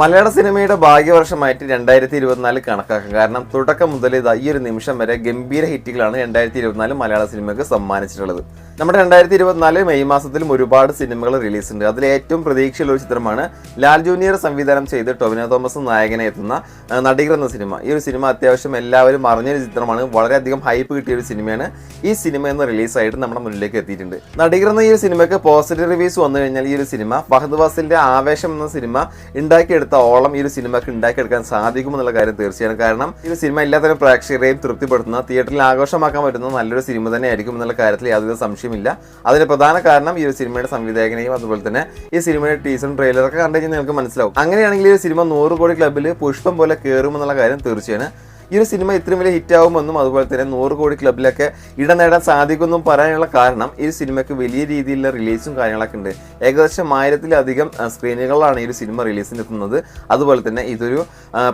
മലയാള സിനിമയുടെ ഭാഗ്യവർഷമായിട്ട് രണ്ടായിരത്തി ഇരുപത്തിനാല് കണക്കാക്കാം. കാരണം തുടക്കം മുതൽ ഈ ഒരു നിമിഷം വരെ ഗംഭീര ഹിറ്റുകളാണ് രണ്ടായിരത്തി ഇരുപത്തിനാല് മലയാള സിനിമയ്ക്ക് സമ്മാനിച്ചിട്ടുള്ളത്. നമ്മുടെ രണ്ടായിരത്തി ഇരുപത്തിനാല് മെയ് മാസത്തിലും ഒരുപാട് സിനിമകൾ റിലീസ് ഉണ്ട് അതിൽ ഏറ്റവും പ്രതീക്ഷയുള്ള ഒരു ചിത്രമാണ് ലാൽ ജൂനിയർ സംവിധാനം ചെയ്ത് ടൊവിനോ തോമസ് നായകനെ എത്തുന്ന നടികർ എന്ന സിനിമ. ഈ ഒരു സിനിമ അത്യാവശ്യം എല്ലാവരും അറിഞ്ഞൊരു ചിത്രമാണ്. വളരെയധികം ഹൈപ്പ് കിട്ടിയ ഒരു സിനിമയാണ്. ഈ സിനിമ എന്ന് റിലീസായിട്ട് നമ്മുടെ മുന്നിലേക്ക് എത്തിയിട്ടുണ്ട്. നടികർ എന്ന ഈ ഒരു സിനിമയ്ക്ക് പോസിറ്റീവ് റിവ്യൂസ് വന്നു കഴിഞ്ഞാൽ ഈ ഒരു സിനിമ ഫഹദ് വാസിന്റെ ആവേശം എന്ന സിനിമ ഉണ്ടാക്കിയെടുത്ത ഓളം ഈ ഒരു സിനിമയ്ക്ക് ഉണ്ടാക്കിയെടുക്കാൻ സാധിക്കുമെന്നുള്ള കാര്യം തീർച്ചയാണ് കാരണം ഈ ഒരു സിനിമ എല്ലാത്തരം പ്രേക്ഷകരെയും തൃപ്തിപ്പെടുത്തുന്ന തിയേറ്ററിൽ ആഘോഷമാക്കാൻ പറ്റുന്ന നല്ലൊരു സിനിമ തന്നെയായിരിക്കും എന്നുള്ള കാര്യത്തിൽ യാതൊരു സംശയമില്ല അതിന് പ്രധാന കാരണം ഈ ഒരു സിനിമയുടെ സംവിധായകനെയും അതുപോലെ തന്നെ ഈ സിനിമയുടെ ടീസറും ട്രെയിലറൊക്കെ കണ്ടു കഴിഞ്ഞാൽ നിങ്ങൾക്ക് മനസ്സിലാവും. അങ്ങനെയാണെങ്കിൽ ഈ സിനിമ നൂറ് കോടി ക്ലബിൽ പുഷ്പം പോലെ കയറുമെന്നുള്ള കാര്യം തീർച്ചയാണ്. ഈ ഒരു സിനിമ ഇത്രയും വലിയ ഹിറ്റ് ആവുമെന്നും അതുപോലെ തന്നെ നൂറ് കോടി ക്ലബിലൊക്കെ ഇടം നേടാൻ സാധിക്കുമെന്നും പറയാനുള്ള കാരണം ഈ ഒരു സിനിമയ്ക്ക് വലിയ രീതിയിലുള്ള റിലീസും കാര്യങ്ങളൊക്കെ ഉണ്ട്. ഏകദേശം ആയിരത്തിലധികം സ്ക്രീനുകളിലാണ് ഈ ഒരു സിനിമ റിലീസിന് എത്തുന്നത്. അതുപോലെ തന്നെ ഇതൊരു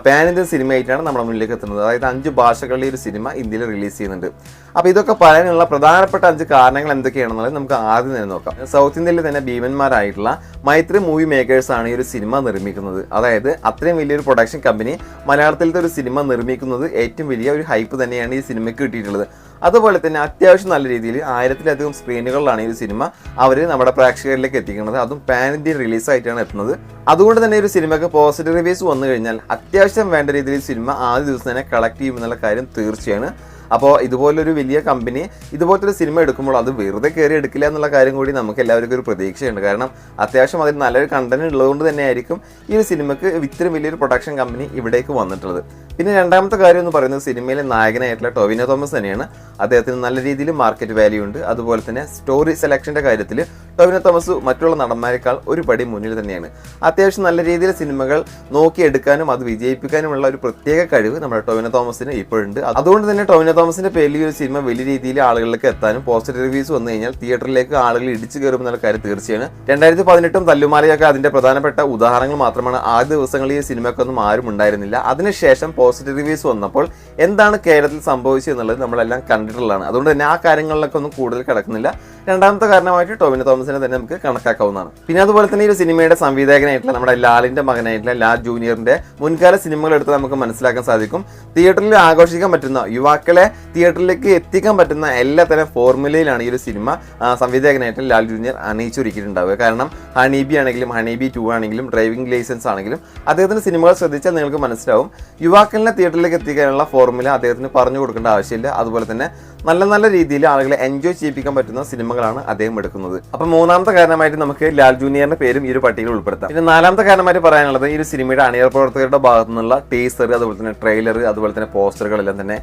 പാൻ ഇന്ത്യൻ സിനിമയായിട്ടാണ് നമ്മുടെ മുന്നിലേക്ക് എത്തുന്നത്. അതായത് അഞ്ച് ഭാഷകളിൽ ഒരു സിനിമ ഇന്ത്യയിൽ റിലീസ് ചെയ്യുന്നുണ്ട്. അപ്പോൾ ഇതൊക്കെ പറയാനുള്ള പ്രധാനപ്പെട്ട അഞ്ച് കാരണങ്ങൾ എന്തൊക്കെയാണെന്നുള്ളത് നമുക്ക് ആദ്യം തന്നെ നോക്കാം. സൗത്ത് ഇന്ത്യയിൽ തന്നെ ഭീമന്മാരായിട്ടുള്ള മൈത്രി മൂവി മേക്കേഴ്സ് ആണ് ഈ ഒരു സിനിമ നിർമ്മിക്കുന്നത്. അതായത് അത്രയും വലിയൊരു പ്രൊഡക്ഷൻ കമ്പനി മലയാളത്തിലത്തെ ഒരു സിനിമ നിർമ്മിക്കുന്നത് ഏറ്റവും വലിയ ഒരു ഹൈപ്പ് തന്നെയാണ് ഈ സിനിമയ്ക്ക് കിട്ടിയിട്ടുള്ളത്. അതുപോലെ തന്നെ അത്യാവശ്യം നല്ല രീതിയിൽ ആയിരത്തിലധികം സ്ക്രീനുകളിലാണ് ഈ സിനിമ അവർ നമ്മുടെ പ്രേക്ഷകരിലേക്ക് എത്തിക്കുന്നത്. അതും പാൻ ഇന്ത്യൻ റിലീസായിട്ടാണ് എത്തുന്നത്. അതുകൊണ്ട് തന്നെ ഒരു സിനിമയ്ക്ക് പോസിറ്റീവ് റിവ്യൂസ് വന്നു കഴിഞ്ഞാൽ അത്യാവശ്യം വേണ്ട രീതിയിൽ സിനിമ ആദ്യ ദിവസം തന്നെ കളക്ട് ചെയ്യുമെന്നുള്ള കാര്യം തീർച്ചയാണ്. അപ്പോൾ ഇതുപോലൊരു വലിയ കമ്പനി ഇതുപോലത്തെ ഒരു സിനിമ എടുക്കുമ്പോൾ അത് വെറുതെ കയറി എടുക്കില്ല എന്നുള്ള കാര്യം കൂടി നമുക്ക് എല്ലാവർക്കും ഒരു പ്രതീക്ഷയുണ്ട്. കാരണം അത്യാവശ്യം അതിൽ നല്ലൊരു കണ്ടന്റ് ഉള്ളതുകൊണ്ട് തന്നെ ആയിരിക്കും ഈ ഒരു സിനിമയ്ക്ക് ഇത്രയും വലിയൊരു പ്രൊഡക്ഷൻ കമ്പനി ഇവിടേക്ക് വന്നിട്ടുള്ളത്. പിന്നെ രണ്ടാമത്തെ കാര്യം എന്ന് പറയുന്നത് സിനിമയിലെ നായകനായിട്ടുള്ള ടൊവിനോ തോമസ് തന്നെയാണ്. അദ്ദേഹത്തിന് നല്ല രീതിയിൽ മാർക്കറ്റ് വാല്യൂ ഉണ്ട്. അതുപോലെ തന്നെ സ്റ്റോറി സെലക്ഷന്റെ കാര്യത്തിൽ ടൊവിനോ തോമസ് മറ്റുള്ള നടന്മാരെക്കാൾ ഒരു പടി മുന്നിൽ തന്നെയാണ്. അത്യാവശ്യം നല്ല രീതിയിൽ സിനിമകൾ നോക്കിയെടുക്കാനും അത് വിജയിപ്പിക്കാനുമുള്ള ഒരു പ്രത്യേക കഴിവ് നമ്മുടെ ടൊവിനോ തോമസിന് ഇപ്പോഴുണ്ട്. അതുകൊണ്ട് തന്നെ ടൊവിനോ തോമസിന്റെ പേരിൽ ഒരു സിനിമ വലിയ രീതിയിൽ ആളുകളിലേക്ക് എത്താനും പോസിറ്റീവ് റിവ്യൂസ് വന്നു കഴിഞ്ഞാൽ തിയേറ്ററിലേക്ക് ആളുകൾ ഇടിച്ചു കയറും എന്നുള്ള കാര്യം തീർച്ചയാണ്. രണ്ടായിരത്തി പതിനെട്ടും തല്ലുമാലയൊക്കെ അതിന്റെ പ്രധാനപ്പെട്ട ഉദാഹരണങ്ങൾ മാത്രമാണ് ആദ്യ ദിവസങ്ങളിൽ ഈ സിനിമക്കൊന്നും ആരും ഉണ്ടായിരുന്നില്ല. അതിനുശേഷം പോസിറ്റീവ് റിവ്യൂസ് വന്നപ്പോൾ എന്താണ് കേരളത്തിൽ സംഭവിച്ചത് എന്നുള്ളത് നമ്മളെല്ലാം കണ്ടിട്ടുള്ളതാണ്. അതുകൊണ്ട് തന്നെ ആ കാര്യങ്ങളിലൊക്കെ ഒന്നും കൂടുതൽ കിടക്കുന്നില്ല. രണ്ടാമത്തെ കാരണമായിട്ട് ടോവിനോ തോമസിനെ തന്നെ നമുക്ക് കണക്കാക്കാവുന്നതാണ്. പിന്നെ അതുപോലെ തന്നെ ഈ ഒരു സിനിമയുടെ സംവിധായകനായിട്ടുള്ള നമ്മുടെ ലാലിന്റെ മകനായിട്ടുള്ള ലാൽ ജൂനിയറിന്റെ മുൻകാല സിനിമകൾ എടുത്ത് നമുക്ക് മനസ്സിലാക്കാൻ സാധിക്കും. തിയേറ്ററിൽ ആഘോഷിക്കാൻ പറ്റുന്ന യുവാക്കളെ തിയേറ്ററിലേക്ക് എത്തിക്കാൻ പറ്റുന്ന എല്ലാ തരം ഫോർമുലയിലാണ് ഈ ഒരു സിനിമ സംവിധായകനായിട്ട് ലാൽ ജൂനിയർ അണിയിച്ചൊരുക്കിയിട്ടുണ്ടാവുക. കാരണം ഹണീബി ആണെങ്കിലും ഹണീബി ടു ആണെങ്കിലും ഡ്രൈവിംഗ് ലൈസൻസ് ആണെങ്കിലും അദ്ദേഹത്തിന്റെ സിനിമകൾ ശ്രദ്ധിച്ചാൽ നിങ്ങൾക്ക് മനസ്സിലാവും. യുവാക്കളിനെ തിയേറ്ററിലേക്ക് എത്തിക്കാനുള്ള ഫോർമുല അദ്ദേഹത്തിന് പറഞ്ഞു കൊടുക്കേണ്ട ആവശ്യമില്ല. അതുപോലെ തന്നെ നല്ല നല്ല രീതിയിൽ ആളുകളെ എൻജോയ് ചെയ്യിപ്പിക്കാൻ പറ്റുന്ന സിനിമകളാണ് അദ്ദേഹം എടുക്കുന്നത്. അപ്പൊ മൂന്നാമത്തെ കാരണമായിട്ട് നമുക്ക് ലാൽ ജൂനിയറിന്റെ പേരും ഈ ഒരു പട്ടികയിൽ ഉൾപ്പെടുത്താം. പിന്നെ നാലാമത്തെ കാരണമായിട്ട് പറയാനുള്ളത് ഈ ഒരു സിനിമയുടെ അണിയർ പ്രവർത്തകരുടെ ഭാഗത്തു നിന്നുള്ള ടീസർ അതുപോലെ തന്നെ ട്രെയിലർ അതുപോലെ തന്നെ പോസ്റ്ററുകളെല്ലാം തന്നെ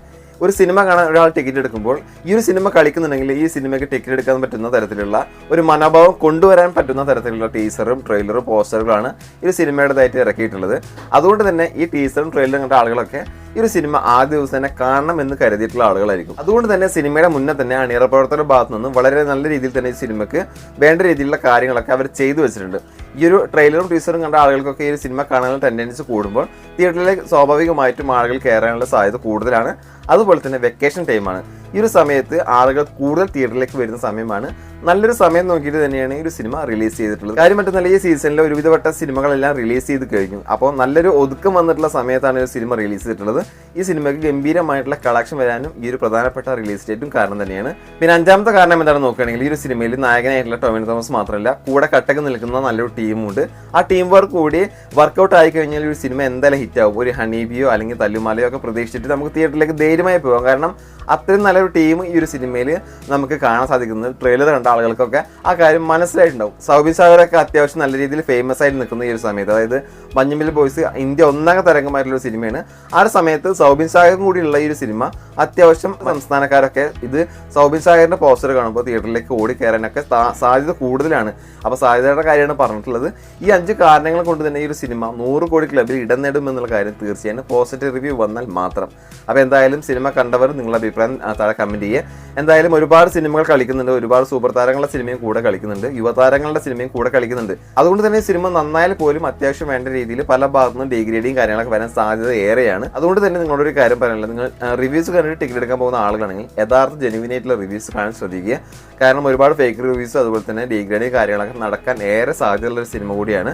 ഒരു സിനിമ കാണാൻ ഒരാൾ ടിക്കറ്റ് എടുക്കുമ്പോൾ ഈ ഒരു സിനിമ കളിക്കുന്നുണ്ടെങ്കിൽ ഈ സിനിമയ്ക്ക് ടിക്കറ്റ് എടുക്കാൻ പറ്റുന്ന തരത്തിലുള്ള ഒരു മനോഭാവം കൊണ്ടുവരാൻ പറ്റുന്ന തരത്തിലുള്ള ടീസറും ട്രെയിലറും പോസ്റ്ററുകളാണ് ഈ സിനിമയുടേതായിട്ട് ഇറക്കിയിട്ടുള്ളത്. അതുകൊണ്ട് തന്നെ ഈ ടീസറും ട്രെയിലറും കണ്ട ആളുകളൊക്കെ ഈ ഒരു സിനിമ ആദ്യ ദിവസം തന്നെ കാണണം എന്ന് കരുതിയിട്ടുള്ള ആളുകളായിരിക്കും. അതുകൊണ്ട് തന്നെ സിനിമയുടെ മുന്നേ തന്നെ അണിയറ പ്രവർത്തകരുടെ ഭാഗത്തു നിന്നും വളരെ നല്ല രീതിയിൽ തന്നെ ഈ സിനിമയ്ക്ക് വേണ്ട രീതിയിലുള്ള കാര്യങ്ങളൊക്കെ അവർ ചെയ്തു വെച്ചിട്ടുണ്ട്. ഈ ഒരു ട്രെയിലറും ടീസറും കണ്ട ആളുകൾക്കൊക്കെ ഈ സിനിമ കാണാനുള്ള ടെൻഡൻസി കൂടുമ്പോൾ തിയേറ്ററിലേക്ക് സ്വാഭാവികമായിട്ടും ആളുകൾ കയറാനുള്ള സാധ്യത കൂടുതലാണ്. അതുപോലെ തന്നെ വെക്കേഷൻ ടൈമാണ് ഈ ഒരു സമയത്ത് ആളുകൾ കൂടുതൽ തിയേറ്ററിലേക്ക് വരുന്ന സമയമാണ്. നല്ലൊരു സമയം നോക്കിയിട്ട് തന്നെയാണ് ഈ ഒരു സിനിമ റിലീസ് ചെയ്തിട്ടുള്ളത്. കാര്യം മറ്റൊന്നല്ല ഈ സീസണിലെ ഒരുവിധപ്പെട്ട സിനിമകളെല്ലാം റിലീസ് ചെയ്ത് കഴിഞ്ഞു. അപ്പോൾ നല്ലൊരു ഒതുക്കം വന്നിട്ടുള്ള സമയത്താണ് ഒരു സിനിമ റിലീസ് ചെയ്തിട്ടുള്ളത്. ഈ സിനിമയ്ക്ക് ഗംഭീരമായിട്ടുള്ള കളക്ഷൻ വരാനും ഈ ഒരു പ്രധാനപ്പെട്ട റിലീസ് ഡേറ്റും കാരണം തന്നെയാണ്. പിന്നെ അഞ്ചാമത്തെ കാരണം എന്താണ് നോക്കുകയാണെങ്കിൽ ഈ ഒരു സിനിമയിൽ നായകനായിട്ടുള്ള ടോമിൻ തോമസ് മാത്രമല്ല കൂടെ കട്ടക്ക് നിൽക്കുന്ന നല്ലൊരു ടീമുണ്ട് ആ ടീം വർക്ക് കൂടി വർക്കൗട്ട് ആയി കഴിഞ്ഞാൽ ഒരു സിനിമ എന്തായാലും ഹിറ്റ് ആവും. ഒരു ഹണീബിയോ അല്ലെങ്കിൽ തല്ലുമാലയോ ഒക്കെ പ്രതീക്ഷിച്ചിട്ട് നമുക്ക് തിയേറ്ററിലേക്ക് ധൈര്യമായി പോകാം. കാരണം അത്രയും നല്ലൊരു ടീം ഈ ഒരു സിനിമയിൽ നമുക്ക് കാണാൻ സാധിക്കുന്നത് ട്രെയിലർ കണ്ട ആളുകൾക്കൊക്കെ ആ കാര്യം മനസ്സിലായിട്ടുണ്ടാവും. സൗബിൻ സാഗറൊക്കെ അത്യാവശ്യം നല്ല രീതിയിൽ ഫേമസ് ആയിട്ട് നിൽക്കുന്ന ഈ ഒരു സമയത്ത്. അതായത് മഞ്ഞുമിൽ ബോയ്സ് ഇന്ത്യ ഒന്നാം തരംഗമായിട്ടുള്ള ഒരു സിനിമയാണ് ആ ഒരു സമയത്ത് സൗബിൻ സാഗറും കൂടിയുള്ള ഈ ഒരു സിനിമ അത്യാവശ്യം സംസ്ഥാനക്കാരൊക്കെ ഇത് സൗബിൻ സാഗറിന്റെ പോസ്റ്റർ കാണുമ്പോൾ തിയേറ്ററിലേക്ക് ഓടി കയറാനൊക്കെ സാധ്യത കൂടുതലാണ്. അപ്പോൾ സാധ്യതയുടെ കാര്യമാണ് പറഞ്ഞിട്ടുള്ളത്. ഈ അഞ്ച് കാരണങ്ങൾ കൊണ്ട് തന്നെ ഈ ഒരു സിനിമ നൂറ് കോടി ക്ലബിൽ ഇടം നേടും എന്നുള്ള കാര്യം തീർച്ചയായും പോസിറ്റീവ് റിവ്യൂ വന്നാൽ മാത്രം. അപ്പോൾ എന്തായാലും സിനിമ കണ്ടവർ നിങ്ങളുടെ അഭിപ്രായം താഴെ കമന്റ് ചെയ്യുക. എന്തായാലും ഒരുപാട് സിനിമകൾ കളിക്കുന്നുണ്ട്. ഒരുപാട് സൂപ്പർ താരങ്ങളുടെ സിനിമയും കൂടെ കളിക്കുന്നുണ്ട്. യുവതാരങ്ങളുടെ സിനിമയും കൂടെ കളിക്കുന്നുണ്ട്. അതുകൊണ്ട് തന്നെ സിനിമ നന്നായാൽ പോലും അത്യാവശ്യം വേണ്ട രീതിയിൽ പല ഭാഗത്തുനിന്നും ഡിഗ്രേഡിങ് കാര്യങ്ങളൊക്കെ വരാൻ സാധ്യത ഏറെയാണ്. അതുകൊണ്ട് തന്നെ നിങ്ങളൊരു കാര്യം പറയാനുള്ളത്. നിങ്ങൾ റിവ്യൂസ് കണ്ടിട്ട് ടിക്കറ്റ് എടുക്കാൻ പോകുന്ന ആളുകളാണെങ്കിൽ യഥാർത്ഥ ജെനുവിനായിട്ടുള്ള റിവ്യൂസ് കാണാൻ ശ്രദ്ധിക്കുക. കാരണം ഒരുപാട് ഫേക്ക് റിവ്യൂസ് അതുപോലെ തന്നെ ഡിഗ്രേഡിങ് കാര്യങ്ങളൊക്കെ നടക്കാൻ ഏറെ സാധ്യതയുള്ള ഒരു സിനിമ കൂടിയാണ്.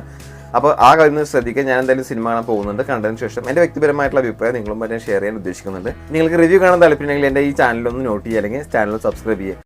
അപ്പോൾ ആ കാര്യം ശ്രദ്ധിക്കാൻ ഞാൻ എന്തായാലും സിനിമ കാണാൻ പോകുന്നുണ്ട്. കണ്ടതിന് ശേഷം എന്റെ വ്യക്തിപരമായിട്ടുള്ള അഭിപ്രായം നിങ്ങളും ഞാൻ ഷെയർ ചെയ്യാൻ ഉദ്ദേശിക്കുന്നുണ്ട്. നിങ്ങൾക്ക് റിവ്യൂ കാണാൻ താല്പര്യമുണ്ടെങ്കിൽ എന്റെ ഈ ചാനലൊന്ന് നോട്ട് ചെയ്യുക അല്ലെങ്കിൽ ചാനൽ സബ്സ്ക്രൈബ് ചെയ്യുക.